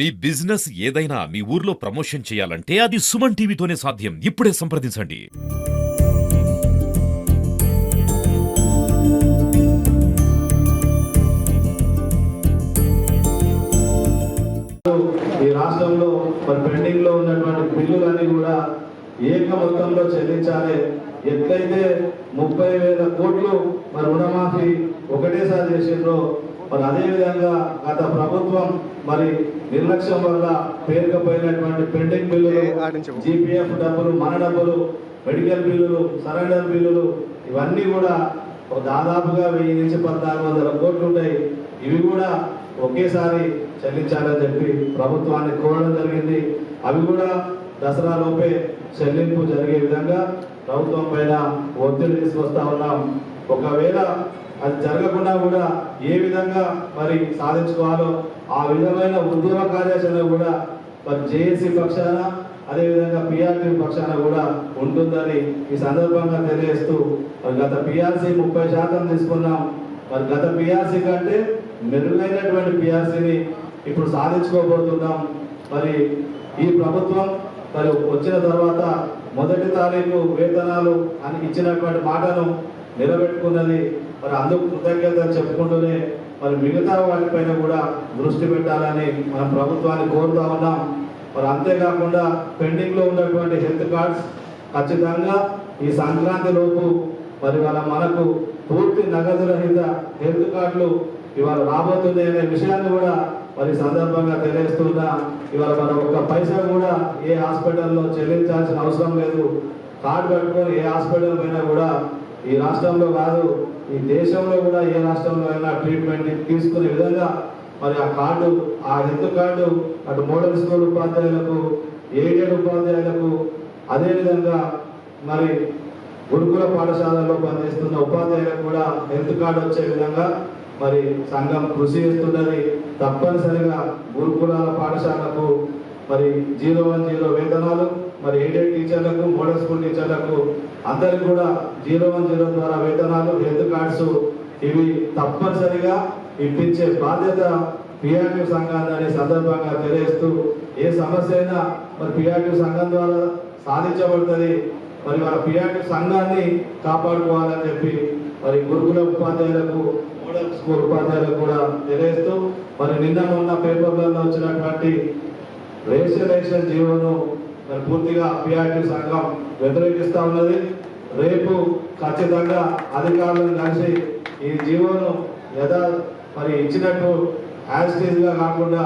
మీ business ఏదైనా మీ ఊర్లో promotion చేయాలంటే అది సుమన్ టీవీతోనే సాధ్యం. ఇప్పుడే సంప్రదించండి. ఈ రాష్ట్రంలో మరి పెండింగ్లో ఉన్నటువంటి బిల్లులన్నీ కూడా ఏక మొత్తంలో చెల్లించాలి. ఎట్లయితే ముప్పై వేల కోట్లు మరి రుణమాఫీ ఒకటేసారి చేసిండ్రో మరి అదే విధంగా గత ప్రభుత్వం మరి నిర్లక్ష్యం వల్ల పేరుకపోయినటువంటి పెండింగ్ బిల్లులు జీపీఎఫ్ డబ్బులు మన డబ్బులు మెడికల్ బిల్లులు సరెండర్ బిల్లులు ఇవన్నీ కూడా ఒక దాదాపుగా వెయ్యి నుంచి పద్నాలుగు వందల కోట్లు ఉంటాయి. ఇవి కూడా ఒకేసారి చెల్లించాలని చెప్పి ప్రభుత్వాన్ని కోరడం జరిగింది. అవి కూడా దసరా లోపే చెల్లింపు జరిగే విధంగా ప్రభుత్వం పైన ఒత్తిడి తీసుకొస్తా ఉన్నాం. ఒకవేళ అది జరగకుండా కూడా ఏ విధంగా మరి సాధించుకోవాలో ఆ విధమైన ఉద్యమ కార్యాచరణ కూడా మరి జేఏసీ పక్షాన అదేవిధంగా పిఆర్టీ పక్షాన కూడా ఉంటుందని ఈ సందర్భంగా తెలియజేస్తూ మరి గత పిఆర్సీ ముప్పై శాతం తీసుకున్నాం. మరి గత పిఆర్సీ కంటే మెరుగైనటువంటి పిఆర్సీని ఇప్పుడు సాధించుకోబోతున్నాం. మరి ఈ ప్రభుత్వం మరి వచ్చిన తర్వాత మొదటి తారీఖు వేతనాలు అని ఇచ్చినటువంటి మాటను నిలబెట్టుకున్నది మరి అందుకు కృతజ్ఞత చెప్పుకుంటూనే మరి మిగతా వాటిపైన కూడా దృష్టి పెట్టాలని మనం ప్రభుత్వాన్ని కోరుతా ఉన్నాం. మరి అంతేకాకుండా పెండింగ్లో ఉన్నటువంటి హెల్త్ కార్డ్స్ ఖచ్చితంగా ఈ సంక్రాంతి లోపు మరి వాళ్ళ మనకు పూర్తి నగదు రహిత హెల్త్ కార్డులు ఇవాళ రాబోతుంది అనే విషయాన్ని కూడా మరి సందర్భంగా తెలియజేస్తున్నా. ఇవాళ మన ఒక్క పైసా కూడా ఏ హాస్పిటల్లో చెల్లించాల్సిన అవసరం లేదు. కార్డు పెట్టుకొని ఏ హాస్పిటల్ పైన కూడా ఈ రాష్ట్రంలో కాదు ఈ దేశంలో కూడా ఏ రాష్ట్రంలో అయినా ట్రీట్మెంట్ తీసుకునే విధంగా మరి ఆ కార్డు ఆ హెల్త్ కార్డు అటు మోడల్ స్కూల్ ఉపాధ్యాయులకు ఎయిడెడ్ ఉపాధ్యాయులకు అదేవిధంగా మరి గురుకుల పాఠశాలలో పనిచేస్తున్న ఉపాధ్యాయులకు కూడా హెల్త్ కార్డు వచ్చే విధంగా మరి సంఘం కృషి చేస్తున్నది తప్పనిసరిగా గురుకులాల పాఠశాలకు మరి జీరో వన్ జీరో వేతనాలు మరి ఎయిడెడ్ టీచర్లకు మోడల్ స్కూల్ టీచర్లకు అందరికి కూడా జీరో వన్ జీరో ద్వారా వేతనాలు హెల్త్ కార్డ్స్ ఇవి తప్పనిసరిగా ఇప్పించే బాధ్యత పిఆర్టీ సంఘాన్ని అనే సందర్భంగా తెలియజేస్తూ ఏ సమస్య అయినా మరి పిఆర్టీ సంఘం ద్వారా సాధించబడుతుంది. మరి మన పిఆర్టీ సంఘాన్ని కాపాడుకోవాలని చెప్పి మరి గురుకుల ఉపాధ్యాయులకు మోడల్ స్కూల్ ఉపాధ్యాయులకు కూడా తెలియజేస్తూ మరి నిన్న మొన్న పేపర్లలో వచ్చినటువంటి రేషన్ జీవోను మరి పూర్తిగా పిఆర్టీ సంఘం వ్యతిరేకిస్తా ఉన్నది. రేపు ఖచ్చితంగా అధికారులను కలిసి ఈ జీవోను యథా మరి ఇచ్చినట్టు యాజ్టీజ్గా కాకుండా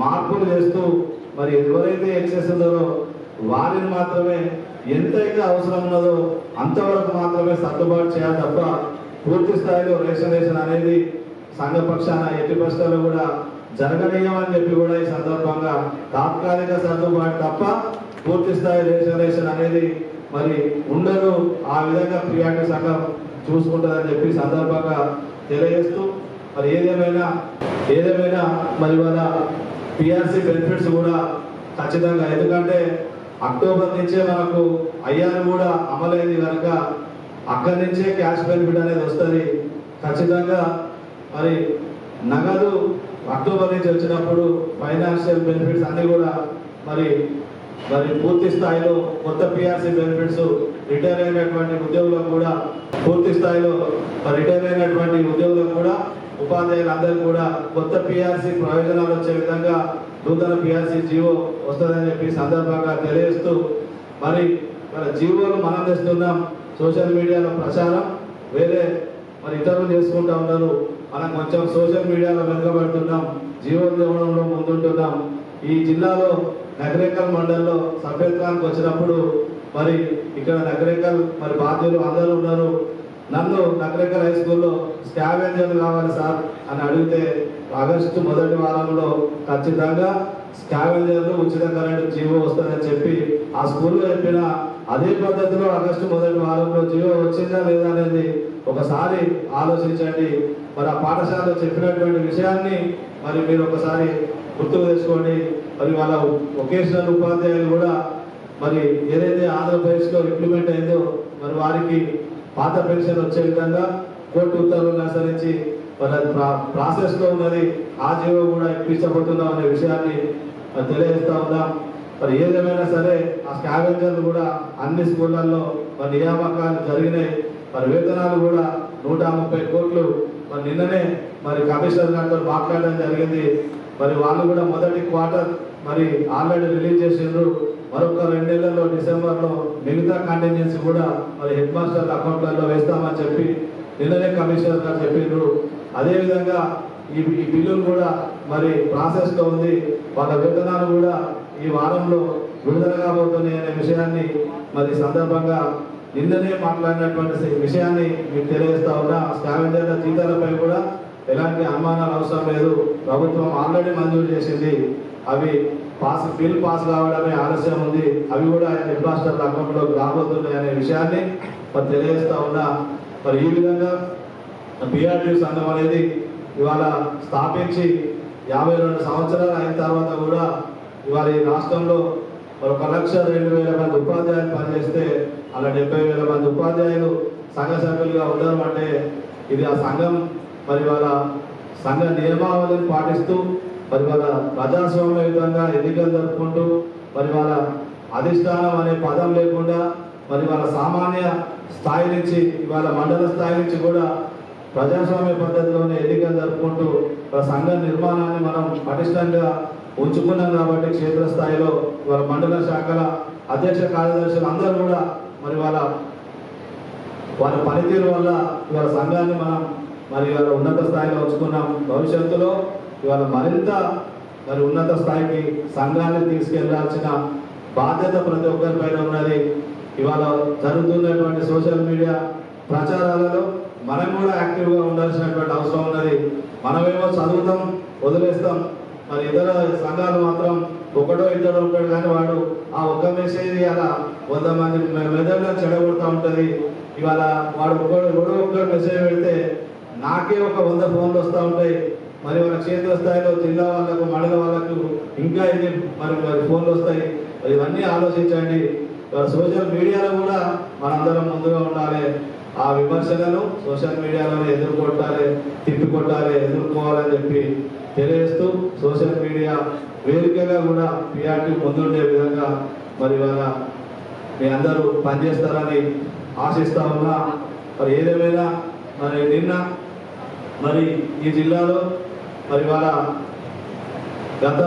మార్పులు చేస్తూ మరి ఎవరైతే ఎక్సెస్ ఉన్నారో వారిని మాత్రమే ఎంతైతే అవసరం ఉన్నదో అంతవరకు మాత్రమే సర్దుబాటు చేయాలి తప్ప పూర్తి స్థాయిలో రేషన్ అనేది సంఘ పక్షాన ఎట్టి పరిస్థితుల్లో కూడా జరగనీయమని చెప్పి కూడా ఈ సందర్భంగా తాత్కాలిక సర్దుబాటు తప్ప పూర్తి స్థాయి రిజర్వేషన్ అనేది మరి ఉండను ఆ విధంగా క్రియాక సంఘం చూసుకుంటుందని చెప్పి సందర్భంగా తెలియజేస్తూ మరి ఏదేమైనా ఏదేమైనా మరి వాళ్ళ పిఆర్సీ బెనిఫిట్స్ కూడా ఖచ్చితంగా. ఎందుకంటే అక్టోబర్ నుంచే మనకు అయ్యారు కూడా అమలైంది కనుక అక్కడి నుంచే క్యాష్ బెనిఫిట్ అనేది వస్తుంది. ఖచ్చితంగా మరి నగదు అక్టోబర్ నుంచి వచ్చినప్పుడు ఫైనాన్షియల్ బెనిఫిట్స్ అన్నీ కూడా మరి మరి పూర్తి స్థాయిలో కొత్త పిఆర్సీ బెనిఫిట్స్ రిటైర్ అయినటువంటి ఉద్యోగులకు కూడా పూర్తి స్థాయిలో రిటైర్ అయినటువంటి ఉద్యోగులకు కూడా ఉపాధ్యాయులందరికీ కూడా కొత్త పిఆర్సీ ప్రయోజనాలు వచ్చే విధంగా నూతన పిఆర్సీ జీవో వస్తుందని చెప్పి సందర్భంగా తెలియజేస్తూ మరి మన జీవోలు మనం తెస్తున్నాం. సోషల్ మీడియాలో ప్రచారం వేరే మరి ఇతరులు చేసుకుంటా ఉన్నారు. మనం కొంచెం సోషల్ మీడియాలో వెనుకబడుతున్నాం. జీవోలు ఇవ్వడంలో ముందుంటున్నాం. ఈ జిల్లాలో నగరేకల్ మండలంలో సఫేద్ ఖాన్కి వచ్చినప్పుడు మరి ఇక్కడ నగరేకల్ మరి బాధ్యులు అందరూ ఉన్నారు. నన్ను నగరేకల్ హై స్కూల్లో స్కావెంజర్లు కావాలి సార్ అని అడిగితే ఆగస్టు మొదటి వారంలో ఖచ్చితంగా స్కావెంజర్లు ఉచిత కరెంటు జీవో వస్తుందని చెప్పి ఆ స్కూల్లో చెప్పిన అదే పద్ధతిలో ఆగస్టు మొదటి వారంలో జీవో వచ్చిందా లేదా అనేది ఒకసారి ఆలోచించండి. మరి ఆ పాఠశాలలో చెప్పినటువంటి విషయాన్ని మరి మీరు ఒకసారి గుర్తుకు తెచ్చుకోండి మరి వాళ్ళ వొకేషనల్ ఉపాధ్యాయులు కూడా మరి ఏదైతే ఆంధ్రప్రదేశ్లో ఇంప్లిమెంట్ అయిందో మరి వారికి పాత పెన్షన్ వచ్చే విధంగా కోర్టు ఉత్తర్వులు అనుసరించి మరి అది ప్రా- ఉన్నది ఆ జీవో కూడా ఇప్పించబోతున్నాం అనే విషయాన్ని మరి తెలియజేస్తా ఉన్నాం. మరి ఏదేమైనా సరే ఆ స్కావెంజర్లు కూడా అన్ని స్కూళ్ళల్లో మరి నియామకాలు జరిగినాయి. మరి వేతనాలు కూడా నూట ముప్పై కోట్లు మరి నిన్ననే మరి కమిషనర్ గారితో మాట్లాడడం జరిగింది. మరి వాళ్ళు కూడా మొదటి క్వార్టర్ మరి ఆల్రెడీ రిలీజ్ చేసిండ్రు. మరొక రెండేళ్ళలో డిసెంబర్లో మిగతా కంటిన్యూన్సీ కూడా మరి హెడ్ మాస్టర్ల అకౌంట్లలో వేస్తామని చెప్పి నిన్ననే కమిషనర్ గారు చెప్పిండ్రు. అదేవిధంగా ఈ ఈ బిల్లులు కూడా మరి ప్రాసెస్లో ఉంది. వాళ్ళ వేతనాలు కూడా ఈ వారంలో విడుదల కాబోతున్నాయి అనే విషయాన్ని మరి సందర్భంగా నిన్ననే మాట్లాడినటువంటి విషయాన్ని మీకు తెలియజేస్తా ఉన్నా స్కావెంజర్ల జీతాలపై కూడా ఎలాంటి అనుమానాలు అవసరం లేదు. ప్రభుత్వం ఆల్రెడీ మంజూరు చేసింది. అవి పాస్ బిల్ పాస్ కావడమే ఆలస్యం ఉంది. అవి కూడా హెడ్ మాస్టర్ల అకౌంట్లో రాబోతున్నాయి అనే విషయాన్ని మరి తెలియజేస్తా ఉన్నా. మరి ఈ విధంగా బీఆర్టీ సంఘం అనేది ఇవాళ స్థాపించి యాభై రెండు సంవత్సరాలు అయిన తర్వాత కూడా ఇవాళ ఈ రాష్ట్రంలో ఒక లక్ష రెండు వేల మంది ఉపాధ్యాయులు పనిచేస్తే అలా డెబ్బై వేల మంది ఉపాధ్యాయులు సంఘ సభ్యులుగా ఉండడం అంటే ఇది ఆ సంఘం మరి వాళ్ళ సంఘ నియమావళిని పాటిస్తూ మరి వాళ్ళ ప్రజాస్వామ్యయుతంగా ఎన్నికలు జరుపుకుంటూ మరి వాళ్ళ అధిష్టానం అనే పదం లేకుండా మరి వాళ్ళ సామాన్య స్థాయి నుంచి ఇవాళ మండల స్థాయి నుంచి కూడా ప్రజాస్వామ్య పద్ధతిలోనే ఎన్నికలు జరుపుకుంటూ సంఘ నిర్మాణాన్ని మనం పటిష్టంగా ఉంచుకున్నాం కాబట్టి క్షేత్రస్థాయిలో వాళ్ళ మండల శాఖల అధ్యక్ష కార్యదర్శులు అందరూ కూడా మరి వాళ్ళ వాళ్ళ పనితీరు వల్ల ఇవాళ సంఘాన్ని మనం మరి ఇవాళ ఉన్నత స్థాయిలో ఉంచుకున్నాం. భవిష్యత్తులో ఇవాళ మరింత మరి ఉన్నత స్థాయికి సంఘాన్ని తీసుకెళ్ళాల్సిన బాధ్యత ప్రతి ఒక్కరి పైన ఉన్నది. ఇవాళ జరుగుతున్నటువంటి సోషల్ మీడియా ప్రచారాలలో మనం కూడా యాక్టివ్గా ఉండాల్సినటువంటి అవసరం ఉన్నది. మనమేమో చదువుతాం వదిలేస్తాం. మరి ఇతర సంఘాలు మాత్రం ఒకటో ఇద్దరు ఒకడు కానీ వాడు ఆ ఒక్క మెసేజ్ అలా వంద మంది మెదడులో చెడగొడుతూ ఉంటుంది. ఇవాళ వాడు ఒకడు ఎవడో ఒక్కడు మెసేజ్ పెడితే నాకే ఒక వంద ఫోన్లు వస్తూ ఉంటాయి. మరి మన క్షేత్ర స్థాయిలో జిల్లా వాళ్ళకు మండల వాళ్ళకు ఇంకా ఎన్ని మరి మరి ఫోన్లు వస్తాయి? ఇవన్నీ ఆలోచించండి. సోషల్ మీడియాలో కూడా మనందరం ముందుగా ఉండాలి. ఆ విమర్శలను సోషల్ మీడియాలోనే ఎదుర్కొట్టాలి తిప్పికొట్టాలి ఎదుర్కోవాలని చెప్పి తెలియజేస్తూ సోషల్ మీడియా వేదికగా కూడా పిఆర్టీ ముందుండే విధంగా మరి ఇవాళ మీ అందరూ పనిచేస్తారని ఆశిస్తా ఉన్నా. మరి ఏదేమైనా మరి నిన్న మరి ఈ జిల్లాలో మరి వాళ్ళ గత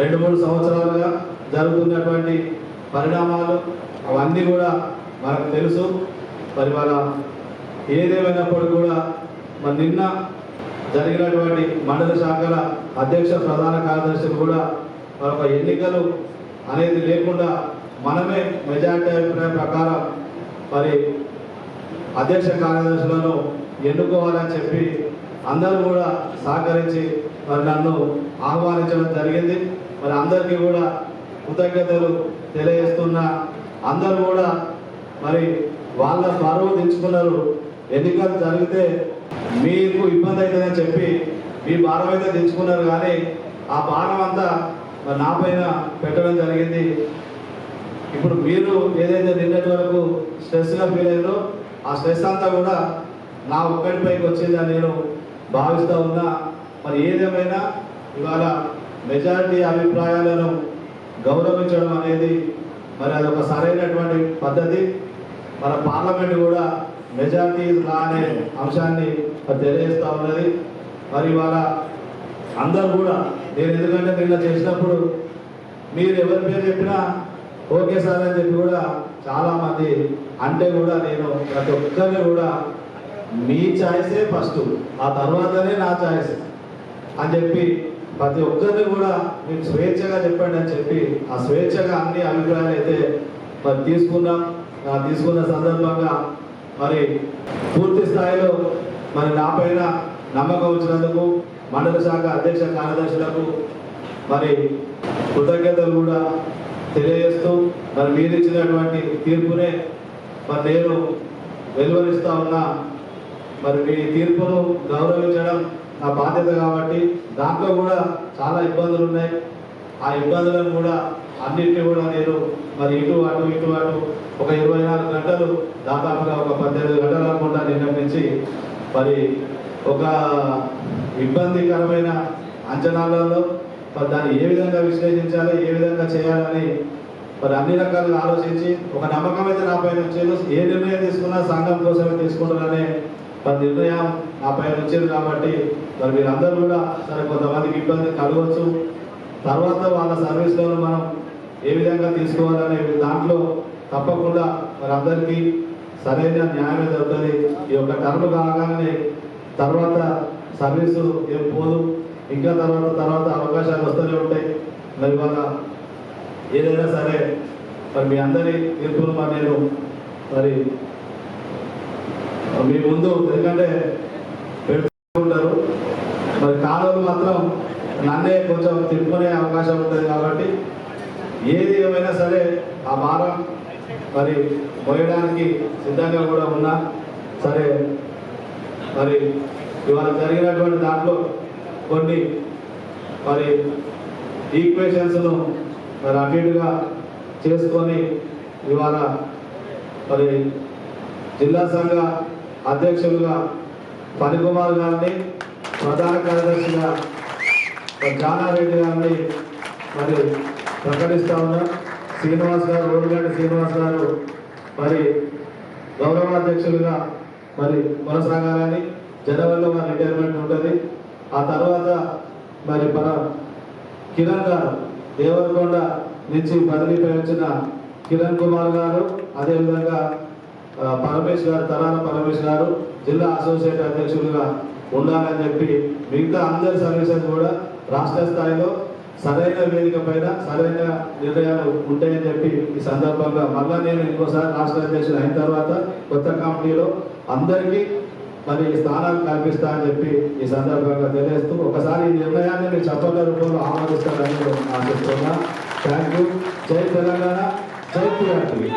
రెండు మూడు సంవత్సరాలుగా జరుగుతున్నటువంటి పరిణామాలు అవన్నీ కూడా మనకు తెలుసు. మరి వాళ్ళ ఏదేమైనప్పుడు కూడా మరి నిన్న జరిగినటువంటి మండల శాఖల అధ్యక్ష ప్రధాన కార్యదర్శులు కూడా మరొక ఎన్నికలు అనేది లేకుండా మనమే మెజార్టీ అభిప్రాయం ప్రకారం మరి అధ్యక్ష కార్యదర్శులను ఎన్నుకోవాలని చెప్పి అందరూ కూడా సహకరించి మరి నన్ను ఆహ్వానించడం జరిగింది. మరి అందరికీ కూడా కృతజ్ఞతలు తెలియజేస్తున్న అందరూ కూడా మరి వాళ్ళ పరువు తెచ్చుకున్నారు. ఎన్నికలు జరిగితే మీకు ఇబ్బంది అవుతుందని చెప్పి మీ భారం అయితే తెచ్చుకున్నారు కానీ ఆ భారం అంతా నా పైన పెట్టడం జరిగింది. ఇప్పుడు మీరు ఏదైతే నిన్నటి వరకు స్ట్రెస్గా ఫీల్ అయ్యారో ఆ స్ట్రెస్ అంతా కూడా నా ఒక్కటిపైకి వచ్చిందని నేను భావిస్తూ ఉన్నా. మరి ఏదేమైనా ఇవాళ మెజారిటీ అభిప్రాయాలను గౌరవించడం అనేది మరి అదొక సరైనటువంటి పద్ధతి. మన పార్లమెంట్ కూడా మెజార్టీ లా అనే అంశాన్ని మరి తెలియజేస్తూ ఉన్నది. మరి ఇవాళ అందరూ కూడా నేను ఎందుకంటే నిన్న చేసినప్పుడు మీరు ఎవరి పేరు చెప్పినా ఓకే సార్ అని చెప్పి కూడా చాలా మంది అంటే కూడా నేను ప్రతి ఒక్కరిని కూడా మీ ఛాయిసే ఫస్ట్ ఆ తర్వాతనే నా ఛాయిస్ అని చెప్పి ప్రతి ఒక్కరిని కూడా మీరు స్వేచ్ఛగా చెప్పండి అని చెప్పి ఆ స్వేచ్ఛగా అన్ని అభిప్రాయాలు అయితే మరి తీసుకున్నాం. తీసుకున్న సందర్భంగా మరి పూర్తి స్థాయిలో మరి నా పైన నమ్మకం వచ్చినందుకు మండల శాఖ అధ్యక్ష కార్యదర్శులకు మరి కృతజ్ఞతలు కూడా తెలియజేస్తూ మరి మీరు ఇచ్చినటువంటి తీర్పునే మరి నేను వెలువరిస్తా ఉన్నా. మరి మీ తీర్పును గౌరవించడం నా బాధ్యత కాబట్టి దాంట్లో కూడా చాలా ఇబ్బందులు ఉన్నాయి. ఆ ఇబ్బందులను కూడా అన్నింటినీ కూడా నేను మరి ఇటు అటు ఇటు అటు ఒక ఇరవై నాలుగు గంటలు దాదాపుగా ఒక పద్దెనిమిది గంటలు అనుకుంటా నిన్న నుంచి. మరి ఒక ఇబ్బందికరమైన అంచనాలలో మరి దాన్ని ఏ విధంగా విశ్లేషించాలి ఏ విధంగా చేయాలని మరి అన్ని రకాలుగా ఆలోచించి ఒక నమ్మకం అయితే నా పైన వచ్చేది. ఏ నిర్ణయం తీసుకున్నా సంఘం కోసమే తీసుకుంటారనే మరి నిర్ణయం నా పైన వచ్చేది కాబట్టి మరి మీరందరూ కూడా సరే కొంతమందికి ఇబ్బంది కలగవచ్చు. తర్వాత వాళ్ళ సర్వీస్లో మనం ఏ విధంగా తీసుకోవాలనే దాంట్లో తప్పకుండా మరి అందరికీ సరైన న్యాయం జరుగుతుంది. ఈ యొక్క టర్మ్ కాగానే తర్వాత సర్వీసు ఏం పోదు. ఇంకా తర్వాత తర్వాత అవకాశాలు వస్తూనే ఉంటాయి. మరి వల్ల ఏదైనా సరే మరి మీ అందరి తీర్పును మరి నేను మరి మీ ముందు ఎందుకంటే పెట్టుకుంటారు మరి కాలువలు మాత్రం నన్నే కొంచెం తిప్పుకునే అవకాశం ఉంటుంది కాబట్టి ఏది ఏమైనా సరే ఆ భారం మరి మోయడానికి సిద్ధంగా కూడా ఉన్నా. సరే మరి ఇవాళ జరిగినటువంటి దాంట్లో కొన్ని మరి ఈక్వేషన్స్ను మరి అటుగా చేసుకొని ఇవాళ మరి జిల్లా సంఘ అధ్యక్షులుగా ఫణికుమార్ గారిని ప్రధాన కార్యదర్శిగా జానారెడ్డి గారిని మరి ప్రకటిస్తా ఉన్నా. శ్రీనివాస్ గారు రోడ్డుగడ్డ శ్రీనివాస్ గారు మరి గౌరవ అధ్యక్షులుగా మరి కొనసాగాలని జనవరిలో వారి రిటైర్మెంట్ ఉంటుంది. ఆ తర్వాత మరి మన కిరణ్ గారు దేవరకొండ నుంచి బదిలీ వచ్చిన కిరణ్ కుమార్ గారు అదేవిధంగా ఆ, పరమేష్ గారు తరాల పరమేష్ గారు జిల్లా అసోసియేట్ అధ్యక్షులుగా ఉండాలని చెప్పి మిగతా అందరి సర్వీసెస్ కూడా రాష్ట్ర స్థాయిలో సరైన వేదిక పైన సరైన నిర్ణయాలు ఉంటాయని చెప్పి ఈ సందర్భంగా మళ్ళా నేను ఇంకోసారి రాష్ట్ర అధ్యక్షుడు అయిన తర్వాత కొత్త కమిటీలో అందరికీ మరి స్థానాలు కల్పిస్తా అని చెప్పి ఈ సందర్భంగా తెలియజేస్తూ ఒకసారి ఈ నిర్ణయాన్ని మీరు చెప్పల రూపంలో ఆమోదిస్తారని ఆశిస్తున్నా. థ్యాంక్ యూ జై తెలంగాణ. జై పిఆర్టీ